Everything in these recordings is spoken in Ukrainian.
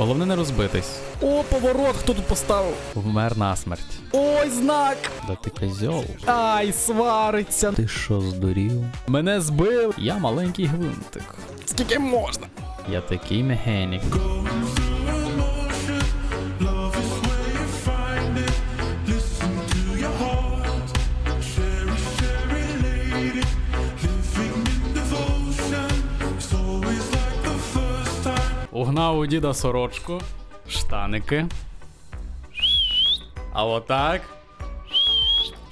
Головне не розбитись. О, поворот, хто тут поставив? Вмер насмерть. Ой, знак! Да ти козьол. Ай, свариться. Ти що здурів? Мене збив. Я маленький гвинтик. Скільки можна? Я такий механік. Угнав у діда сорочку, штаники. А отак.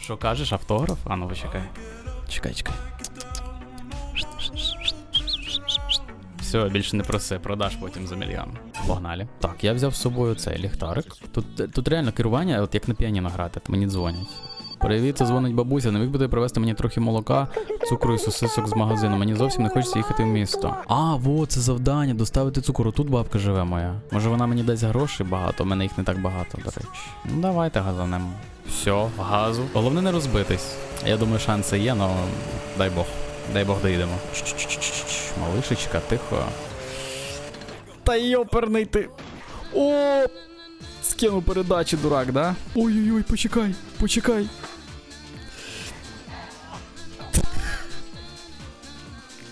Що кажеш, автограф? А ну почекай. Чекай, чекай. Все, більше не проси, продаш потім за мільйон. Погнали. Так, я взяв з собою цей ліхтарик. Тут, тут реально керування, от як на піаніно грати, мені дзвонять. Привіт, це дзвонить бабуся. Не міг би ти привезти мені трохи молока, цукру і сосисок з магазину. Мені зовсім не хочеться їхати в місто. А, во, це завдання, доставити цукру. Тут бабка живе моя. Може вона мені дасть грошей багато, у мене їх не так багато, до речі. Ну давайте газанемо. Все, газу. Головне не розбитись. Я думаю, шанси є, але дай Бог. Дай Бог доїдемо. Малишечка, тихо. Та йоперний ти. О! Скинув передачі, дурак, да? Ой-ой-ой, почекай, почекай.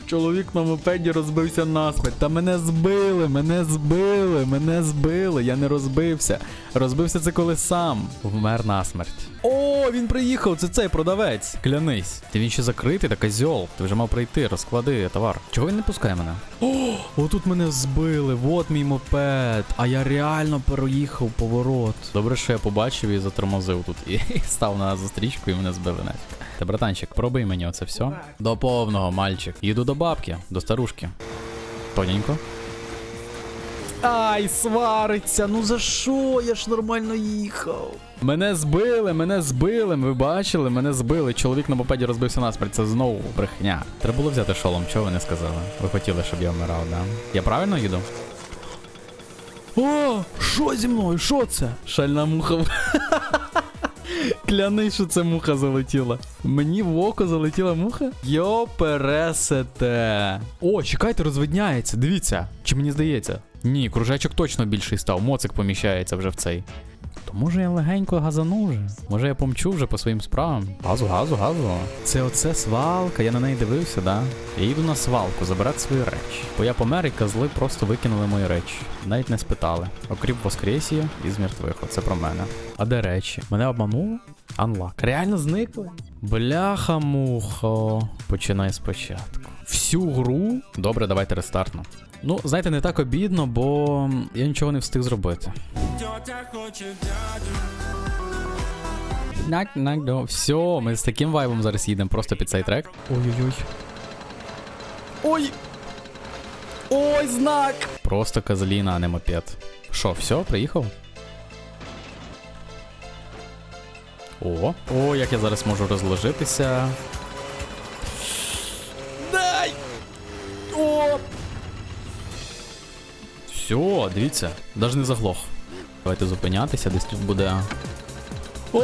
Чоловік на мопеді розбився насмерть. Та мене збили, мене збили, мене збили. Я не розбився. Розбився це коли сам. Вмер насмерть. О, він приїхав, це цей продавець. Клянись. Ти він ще закритий, та козьол. Ти вже мав прийти, розклади товар. Чого він не пускає мене? О, отут мене збили, вот мій мопед. А я реально проїхав поворот. Добре, що я побачив і затормозив тут. І став на зустрічку і мене збили нафіг. Та, братанчик, пробий мені оце все. До повного, мальчик. Їду до бабки, до старушки. Тоненько. Ай, свариться, ну за що? Я ж нормально їхав. Мене збили, мене збили, ви бачили, мене збили. Чоловік на мопеді розбився насмерть, це знову брехня. Треба було взяти шолом, чого ви не сказали? Ви хотіли, щоб я вмирав, да? Я правильно їду? О, що зі мною? Що це? Шальна муха. Кляний, що це муха залетіла. Мені в око залетіла муха? Йо пересете. О, чекайте, розвидняється. Дивіться. Чи мені здається? Ні, кружечок точно більший став. Моцик поміщається вже в цей. То може я легенько газану вже? Може я помчу вже по своїм справам? Газу, газу, газу. Це оце свалка, я на неї дивився, да? Я їду на свалку забирати свої речі. Бо я помер і козли просто викинули мої речі. Навіть не спитали. Окрім воскресія і з мертвих. Оце про мене. А де речі? Мене обманули? Анлак. Реально зникли? Бляха-муха. Починай спочатку. Всю гру? Добре, давайте рестартну. Ну, знаєте, не так обідно, бо я нічого не встиг зробити. Нак, нак, до. Все, ми з таким вайбом зараз їдемо просто під цей трек. Ой-ой-ой. Ой! Ой, знак! Просто козліна, а не мопед. Що, все, приїхав? О, о, як я зараз можу розложитися. Дай! О! Все, дивіться, навіть не заглох. Давайте зупинятися, десь тут буде. О,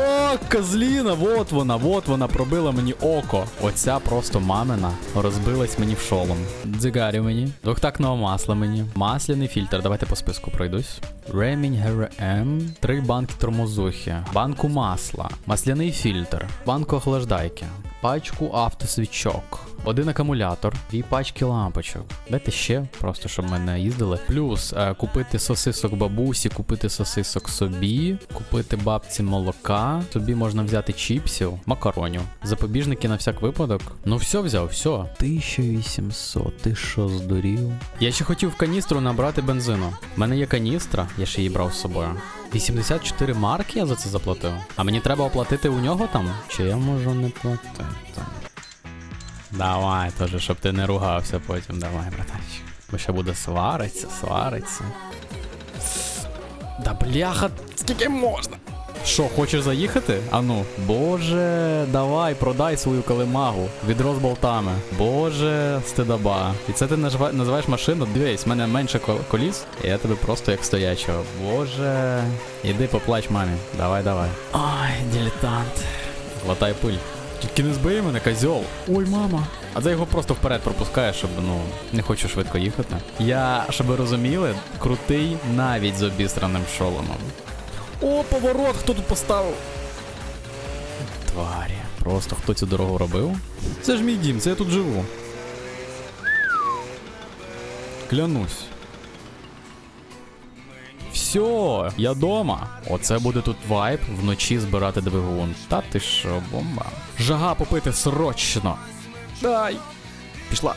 козліна, вот вона, вот вона пробила мені око. Оця просто мамина розбилась мені в шолом. Дзигарю мені. Двохтакного масла мені. Масляний фільтр. Давайте по списку пройдусь. Ремінь ГРМ. Три банки тормозухи. Банку масла. Масляний фільтр. Банку охлаждайки. Пачку автосвічок. Один акумулятор, дві пачки лампочок. Дайте ще, просто щоб ми не їздили. Плюс е, купити сосисок бабусі, купити сосисок собі, купити бабці молока. Собі можна взяти чіпсів, макаронів. Запобіжники на всяк випадок. Ну все взяв, все. 1800, ти що здурів? Я ще хотів в каністру набрати бензину. У мене є каністра, я ще її брав з собою. 84 марки я за це заплатив. А мені треба оплатити у нього там? Чи я можу не платити? Давай, теж, щоб ти не ругався потім, давай, братанчик. Бо ще буде свариться, свариться. Да бляха, скільки можна? Що, хочеш заїхати? Ану, боже, давай, продай свою калимагу. Відро з болтами. Боже, стидоба. І це ти називаєш машину? Дивись, в мене менше коліс, і я тебе просто як стоячого. Боже. Іди поплач мамі. Давай, давай. Ай, дилетант. Глотай пиль. Тільки не збий мене, козьол. Ой, мама. А це його просто вперед пропускає, щоб ну не хочу швидко їхати. Я, щоб ви розуміли, крутий навіть з обістраним шоломом. О, поворот! Хто тут поставив? Тварі. Просто хто цю дорогу робив? Це ж мій дім, це я тут живу. Клянусь. Все, я дома. Оце буде тут вайб вночі збирати двигун. Та ти що, бомба. Жага попити срочно. Дай. Пішла.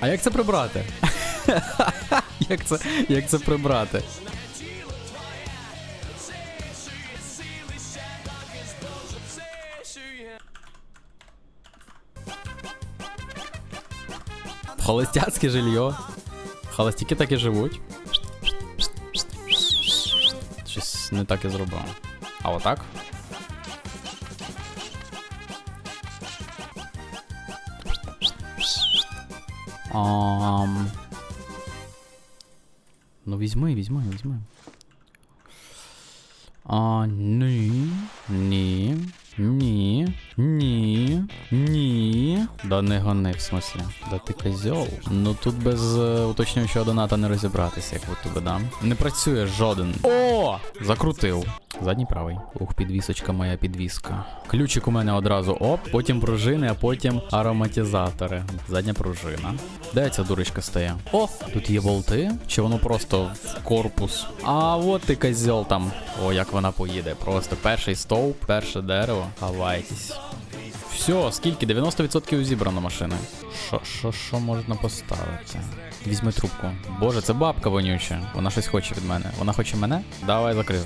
А як це прибрати? як це, як це прибрати? Холостяцьке жилье. Холостяки так і живуть. Щось не так і зробив. А отак? Ам... Ну візьми, візьми, візьми. А, ні, ні, ні, ні, ні. Да не гони, в смислі. Да ти козьол. Ну тут без е, уточнюючого доната не розібратися, як будто би дам. Не працює жоден. О! Закрутив. Задній правий. Ух, підвісочка моя підвіска. Ключик у мене одразу оп, потім пружини, а потім ароматизатори. Задня пружина. Де ця дурочка стає? О, тут є болти? Чи воно просто в корпус? А от ти козьол там. О, як вона поїде. Просто перший стовп, перше дерево. Хавайтесь. Все, скільки? 90% зібрано машини. Що, що, що можна поставити? Візьми трубку. Боже, це бабка вонюча. Вона щось хоче від мене. Вона хоче мене? Давай закрию.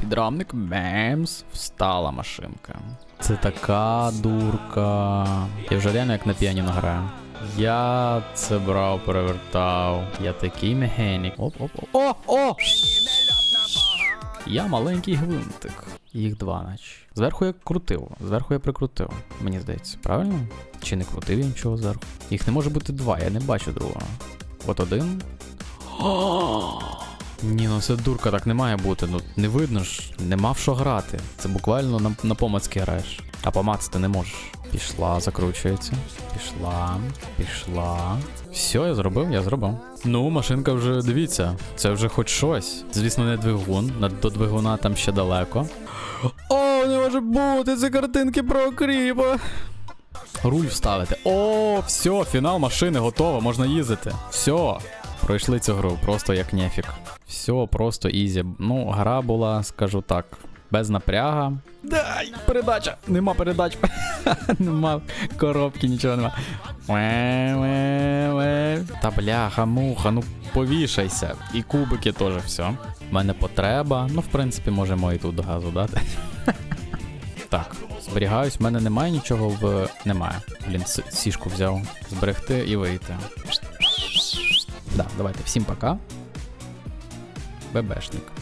Підрамник. Бемс. Встала машинка. Це така дурка. Я вже реально як на піаніно граю. Я це брав, перевертав. Я такий механік. Оп, оп, оп. О! О! Я маленький гвинтик. Їх два, наче. Зверху я крутив. Зверху я прикрутив. Мені здається, правильно? Чи не крутив я нічого зверху? Їх не може бути два, я не бачу другого. От один. Ні, ну це дурка, так не має бути. Ну не видно ж, нема в що грати. Це буквально на, на помацьки граєш. А помацати не можеш. Пішла, закручується. Пішла, пішла. Все, я зробив, я зробив. Ну, машинка вже дивіться, це вже хоч щось. Звісно, не двигун. До двигуна там ще далеко. О, не може бути, це картинки про кріпа. Руль вставити. О, все, фінал машини готово, можна їздити. Все. Пройшли цю гру, просто як нефік. Все, просто ізі. Ну, гра була, скажу так, без напряга. Дай, передача! Нема передач. нема коробки, нічого нема. Та бляха, муха, ну повішайся. І кубики теж все. У мене потреба. Ну, в принципі, можемо і тут газу дати. так, зберігаюсь, в мене немає нічого в. Немає. Блін, сішку взяв. Зберегти і вийти. Да, давайте, всім пока. ББшник.